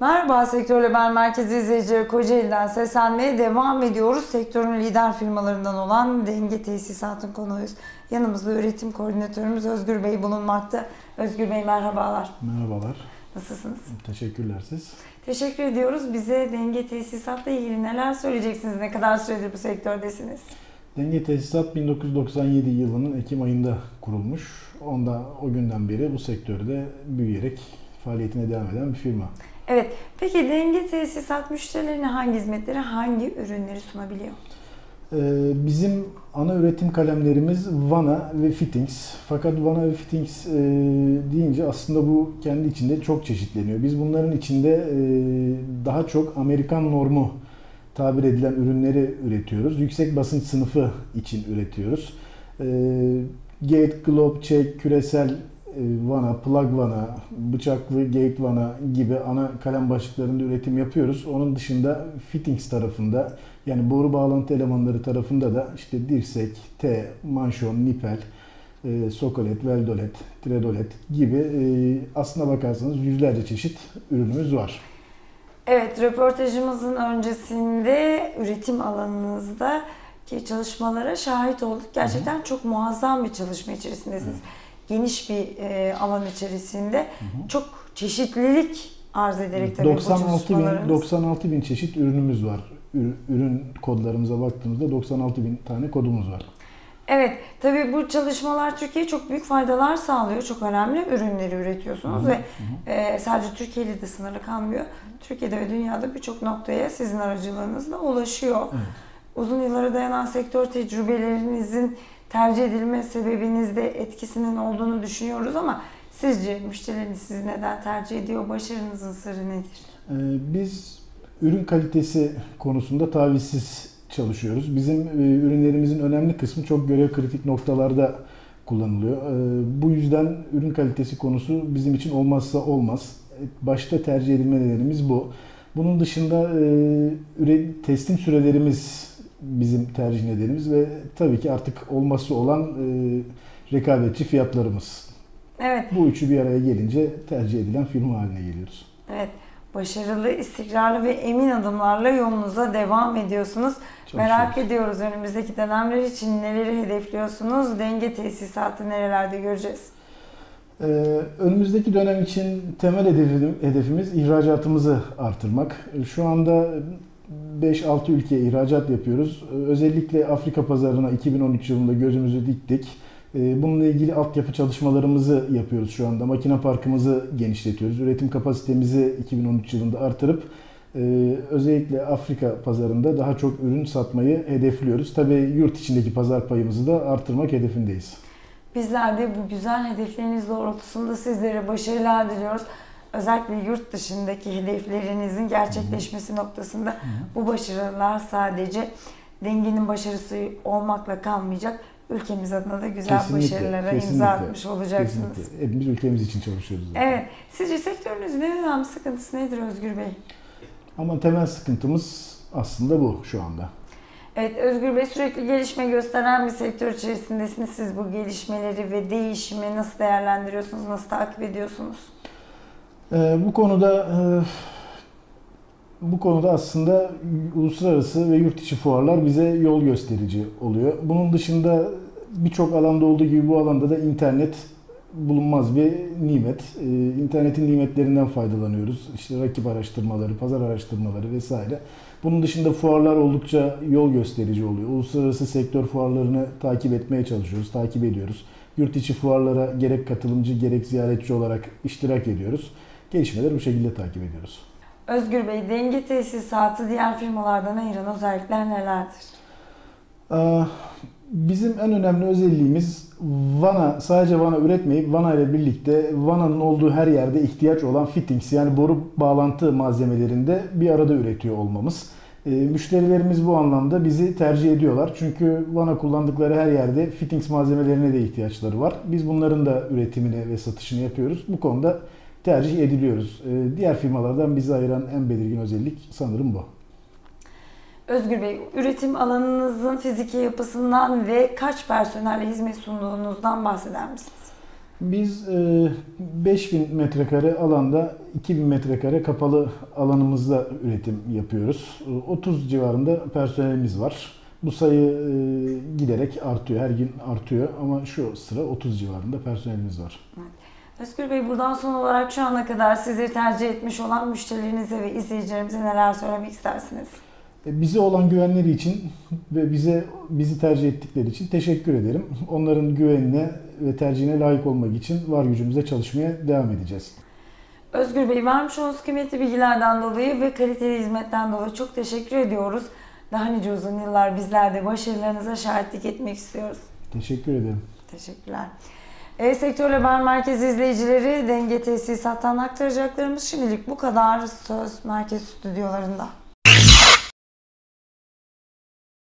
Merhaba Sektör Haber Merkezi izleyicileri Kocaeli'den seslenmeye devam ediyoruz. Sektörün lider firmalarından olan Denge Tesisat'ın konuğuyuz. Yanımızda üretim koordinatörümüz Özgür Bey bulunmakta. Özgür Bey merhabalar. Merhabalar. Nasılsınız? Teşekkürler siz. Teşekkür ediyoruz. Bize Denge Tesisat'la ilgili neler söyleyeceksiniz? Ne kadar süredir bu sektördesiniz? Denge Tesisat 1997 yılının Ekim ayında kurulmuş. Onda o günden beri bu sektörde büyüyerek faaliyetine devam eden bir firma. Evet. Peki Denge Tesisat müşterilerine hangi hizmetleri, hangi ürünleri sunabiliyor? Ee, bizim ana üretim kalemlerimiz Vana ve Fittings. Fakat Vana ve Fittings e, deyince aslında bu kendi içinde çok çeşitleniyor. Biz bunların içinde e, daha çok Amerikan normu tabir edilen ürünleri üretiyoruz. Yüksek basınç sınıfı için üretiyoruz. E, Gate, Globe, Check, küresel vana, plug vana, bıçaklı gate vana gibi ana kalem başlıklarında üretim yapıyoruz. Onun dışında fittings tarafında yani boru bağlantı elemanları tarafında da işte dirsek, T, manşon, nipel, sokolet, veldolet, tredolet gibi aslına bakarsanız yüzlerce çeşit ürünümüz var. Evet, röportajımızın öncesinde üretim alanınızda ki çalışmalara şahit olduk. Gerçekten hı hı. çok muazzam bir çalışma içerisindesiniz. Hı geniş bir e, alan içerisinde hı hı. çok çeşitlilik arz ederek tabii 96 bin, 96 bin çeşit ürünümüz var. Ürün kodlarımıza baktığımızda 96 bin tane kodumuz var. Evet, tabii bu çalışmalar Türkiye'ye çok büyük faydalar sağlıyor. Çok önemli ürünleri üretiyorsunuz hı hı. ve E, sadece Türkiye ile de sınırlı kalmıyor. Türkiye'de ve dünyada birçok noktaya sizin aracılığınızla ulaşıyor. Evet. Uzun yıllara dayanan sektör tecrübelerinizin tercih edilme sebebinizde etkisinin olduğunu düşünüyoruz ama sizce müşterileriniz sizi neden tercih ediyor? Başarınızın sırrı nedir? Ee, biz ürün kalitesi konusunda tavizsiz çalışıyoruz. Bizim e, ürünlerimizin önemli kısmı çok görev kritik noktalarda kullanılıyor. Ee, bu yüzden ürün kalitesi konusu bizim için olmazsa olmaz. Başta tercih edilme nedenimiz bu. Bunun dışında e, teslim sürelerimiz bizim tercih nedenimiz ve tabii ki artık olması olan e, rekabetçi fiyatlarımız. Evet. Bu üçü bir araya gelince tercih edilen firma haline geliyoruz. Evet. Başarılı, istikrarlı ve emin adımlarla yolunuza devam ediyorsunuz. Çok Merak şey. ediyoruz önümüzdeki dönemler için neleri hedefliyorsunuz? Denge tesisatı nerelerde göreceğiz? Ee, önümüzdeki dönem için temel hedefimiz ihracatımızı artırmak. Şu anda 5-6 ülkeye ihracat yapıyoruz. Özellikle Afrika pazarına 2013 yılında gözümüzü diktik. Ee, bununla ilgili altyapı çalışmalarımızı yapıyoruz şu anda. Makine parkımızı genişletiyoruz. Üretim kapasitemizi 2013 yılında artırıp e, özellikle Afrika pazarında daha çok ürün satmayı hedefliyoruz. Tabii yurt içindeki pazar payımızı da artırmak hedefindeyiz. Bizler de bu güzel hedefleriniz doğrultusunda sizlere başarılar diliyoruz özellikle yurt dışındaki hedeflerinizin gerçekleşmesi noktasında bu başarılar sadece dengenin başarısı olmakla kalmayacak. Ülkemiz adına da güzel kesinlikle, başarılara kesinlikle, imza atmış olacaksınız. Kesinlikle. Hepimiz ülkemiz için çalışıyoruz. Zaten. Evet. Sizce sektörünüzün en önemli sıkıntısı nedir Özgür Bey? Ama temel sıkıntımız aslında bu şu anda. Evet Özgür Bey sürekli gelişme gösteren bir sektör içerisindesiniz. Siz bu gelişmeleri ve değişimi nasıl değerlendiriyorsunuz, nasıl takip ediyorsunuz? Ee, bu konuda e, bu konuda aslında uluslararası ve yurt içi fuarlar bize yol gösterici oluyor. Bunun dışında birçok alanda olduğu gibi bu alanda da internet bulunmaz bir nimet. Ee, internetin nimetlerinden faydalanıyoruz. İşte rakip araştırmaları, pazar araştırmaları vesaire. Bunun dışında fuarlar oldukça yol gösterici oluyor. Uluslararası sektör fuarlarını takip etmeye çalışıyoruz, takip ediyoruz. Yurt içi fuarlara gerek katılımcı gerek ziyaretçi olarak iştirak ediyoruz gelişmeleri bu şekilde takip ediyoruz. Özgür Bey, denge tesisatı diğer firmalardan ayıran özellikler nelerdir? Ee, bizim en önemli özelliğimiz vana, sadece vana üretmeyip vana ile birlikte vananın olduğu her yerde ihtiyaç olan fittings yani boru bağlantı malzemelerinde bir arada üretiyor olmamız. E, müşterilerimiz bu anlamda bizi tercih ediyorlar. Çünkü vana kullandıkları her yerde fittings malzemelerine de ihtiyaçları var. Biz bunların da üretimini ve satışını yapıyoruz. Bu konuda tercih ediliyoruz. Ee, diğer firmalardan bizi ayıran en belirgin özellik sanırım bu. Özgür Bey, üretim alanınızın fiziki yapısından ve kaç personelle hizmet sunduğunuzdan bahseder misiniz? Biz e, 5000 metrekare alanda 2000 metrekare kapalı alanımızda üretim yapıyoruz. E, 30 civarında personelimiz var. Bu sayı e, giderek artıyor, her gün artıyor ama şu sıra 30 civarında personelimiz var. Özgür Bey buradan son olarak şu ana kadar sizleri tercih etmiş olan müşterilerinize ve izleyicilerimize neler söylemek istersiniz? E, Bize olan güvenleri için ve bize bizi tercih ettikleri için teşekkür ederim. Onların güvenine ve tercihine layık olmak için var gücümüzle çalışmaya devam edeceğiz. Özgür Bey vermiş olduğunuz kıymetli bilgilerden dolayı ve kaliteli hizmetten dolayı çok teşekkür ediyoruz. Daha nice uzun yıllar bizler de başarılarınıza şahitlik etmek istiyoruz. Teşekkür ederim. Teşekkürler. E-Sektör Haber Merkezi izleyicileri Denge Tesisat'tan aktaracaklarımız şimdilik bu kadar. Söz Merkez Stüdyolarında.